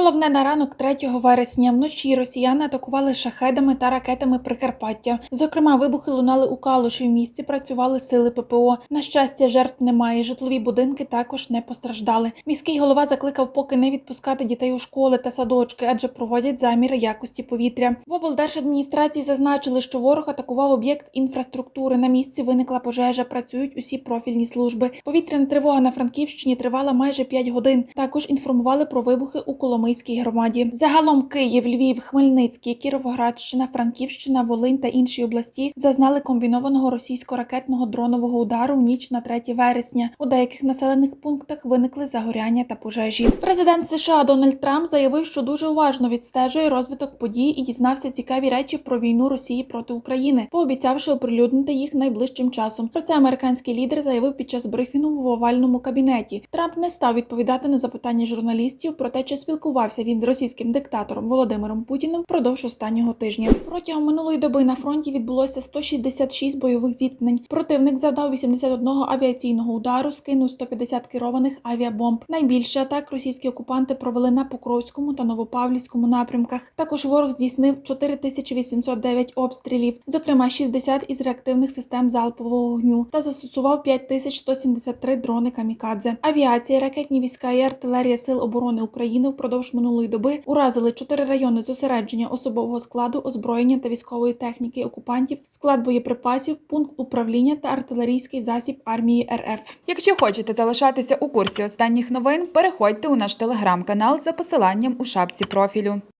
Головне на ранок 3 вересня вночі росіяни атакували шахедами та ракетами Прикарпаття. Зокрема, вибухи лунали у Калуші. В місті працювали сили ППО. На щастя, жертв немає. Житлові будинки також не постраждали. Міський голова закликав поки не відпускати дітей у школи та садочки, адже проводять заміри якості повітря. В облдержадміністрації зазначили, що ворог атакував об'єкт інфраструктури. На місці виникла пожежа. Працюють усі профільні служби. Повітряна тривога на Франківщині тривала майже 5 годин. Також інформували про вибухи у Коломийській громаді. Загалом Київ, Львів, Хмельницький, Кіровоградщина, Франківщина, Волинь та інші області зазнали комбінованого російсько-ракетного дронового удару в ніч на 3 вересня. У деяких населених пунктах виникли загоряння та пожежі. Президент США Дональд Трамп заявив, що дуже уважно відстежує розвиток подій і дізнався цікаві речі про війну Росії проти України, пообіцявши оприлюднити їх найближчим часом. Про це американський лідер заявив під час брифінгу в овальному кабінеті. Трамп не став відповідати на запитання журналістів про те, чи спілкувався він з російським диктатором Володимиром Путіним впродовж останнього тижня. Протягом минулої доби на фронті відбулося 166 бойових зіткнень. Противник завдав 81 авіаційного удару, скинув 150 керованих авіабомб. Найбільше атак російські окупанти провели на Покровському та Новопавлівському напрямках. Також ворог здійснив 4809 обстрілів, зокрема 60 із реактивних систем залпового вогню, та застосував 5173 дрони камікадзе. Авіація, ракетні війська і артилерія сил оборони України впродовж минулої доби уразили чотири райони зосередження особового складу, озброєння та військової техніки окупантів, склад боєприпасів, пункт управління та артилерійський засіб армії РФ. Якщо хочете залишатися у курсі останніх новин, переходьте у наш телеграм-канал за посиланням у шапці профілю.